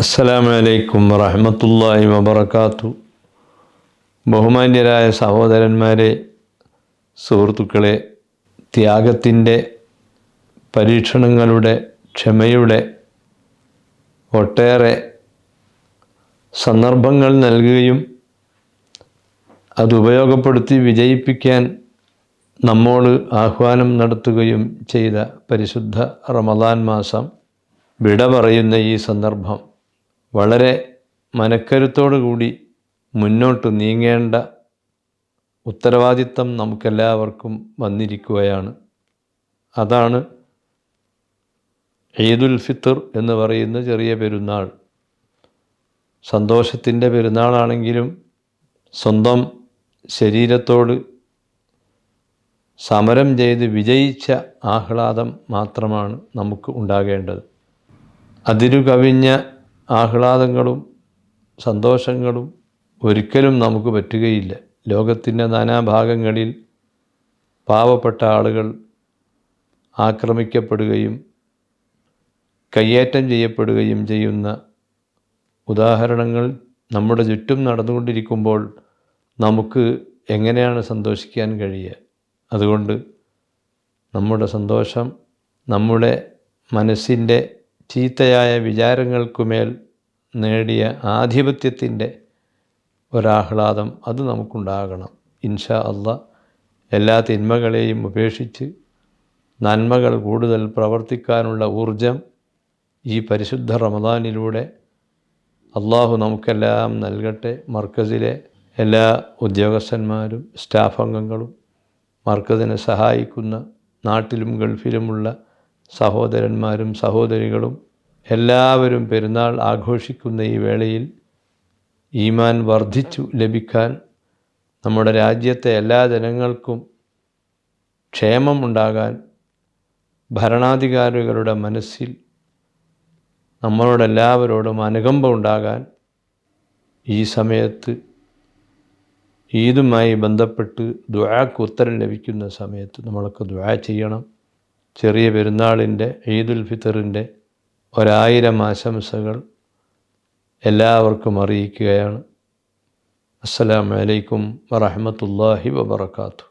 അസ്സലാമു അലൈക്കും വറഹമത്തല്ലാഹി വബർക്കാത്തു ബഹുമാന്യരായ സഹോദരന്മാരെ സുഹൃത്തുക്കളെ ത്യാഗത്തിന്റെ പരീക്ഷണങ്ങളുടെ ക്ഷമയുടെ ഒട്ടേറെ സന്ദർഭങ്ങൾ നൽകുകയും അത് ഉപയോഗപ്പെടുത്തി വിജയിപ്പിക്കാൻ നമ്മോട് ആഹ്വാനം നടത്തുകയും ചെയ്ത പരിശുദ്ധ റമദാൻ മാസം വിട പറയുന്ന ഈ സന്ദർഭം. വളരെ കൂടി മുന്നോട്ട് നീങ്ങേണ്ട ഉത്തരവാദിത്തം നമുക്കെല്ലാവർക്കും വന്നിരിക്കുകയാണ്. അതാണ് ഈദുൽ ഫിത്തർ എന്ന് പറയുന്ന ചെറിയ പെരുന്നാൾ. സന്തോഷത്തിന്റെ പെരുന്നാളാണെങ്കിലും സ്വന്തം ശരീരത്തോട് സമരം ചെയ്ത് വിജയിച്ച ആഹ്ലാദം മാത്രമാണ് നമുക്ക് ഉണ്ടാകേണ്ടത്. അതിരു കവിഞ്ഞ ആഹ്ലാദങ്ങളും സന്തോഷങ്ങളും ഒരിക്കലും നമുക്ക് പറ്റുകയില്ല. ലോകത്തിന്റെ നാനാഭാഗങ്ങളിൽ പാവപ്പെട്ട ആളുകൾ ആക്രമിക്കപ്പെടുകയും കയ്യേറ്റം ചെയ്യപ്പെടുകയും ചെയ്യുന്ന ഉദാഹരണങ്ങൾ നമ്മുടെ ചുറ്റും നടന്നുകൊണ്ടിരിക്കുമ്പോൾ നമുക്ക് എങ്ങനെയാണ് സന്തോഷിക്കാൻ കഴിയുക? അതുകൊണ്ട് നമ്മുടെ സന്തോഷം നമ്മുടെ മനസ്സിന്റെ ചീത്തയായ വിചാരങ്ങൾക്കുമേൽ നേടിയ ആധിപത്യത്തിന്റെ ഒരാഹ്ലാദം അത് നമുക്കുണ്ടാകണം. ഇൻഷാ അല്ല എല്ലാ തിന്മകളെയും ഉപേക്ഷിച്ച് നന്മകൾ കൂടുതൽ പ്രവർത്തിക്കാനുള്ള ഊർജം ഈ പരിശുദ്ധ റമദാനിലൂടെ അള്ളാഹു നമുക്കെല്ലാം നൽകട്ടെ. മർക്കസിലെ എല്ലാ ഉദ്യോഗസ്ഥന്മാരും സ്റ്റാഫ് അംഗങ്ങളും മർക്കസിനെ സഹായിക്കുന്ന നാട്ടിലും ഗൾഫിലുമുള്ള സഹോദരന്മാരും സഹോദരികളും എല്ലാവരും പെരുന്നാൾ ആഘോഷിക്കുന്ന ഈ വേളയിൽ ഈമാൻ വർദ്ധിച്ചു ലഭിക്കാൻ നമ്മുടെ രാജ്യത്തെ എല്ലാ ജനങ്ങൾക്കും ക്ഷേമം ഉണ്ടാകാൻ ഭരണാധികാരികളുടെ മനസ്സിൽ നമ്മളോടെല്ലാവരോടും അനുകമ്പ ഉണ്ടാകാൻ ഈ സമയത്ത് ഈദുമായി ബന്ധപ്പെട്ട് ദ്വാക്ക് ഉത്തരം ലഭിക്കുന്ന സമയത്ത് നമ്മളൊക്കെ ദ്വാ ചെയ്യണം. ചെറിയ പെരുന്നാളിന്റെ ഈദുൽ ഫിത്തറിന്റെ ഒരായിരം ആശംസകൾ എല്ലാവർക്കും അറിയിക്കുകയാണ്. അസ്സലാമലൈക്കും വറഹമത്തല്ലാഹി വബർക്കാത്തു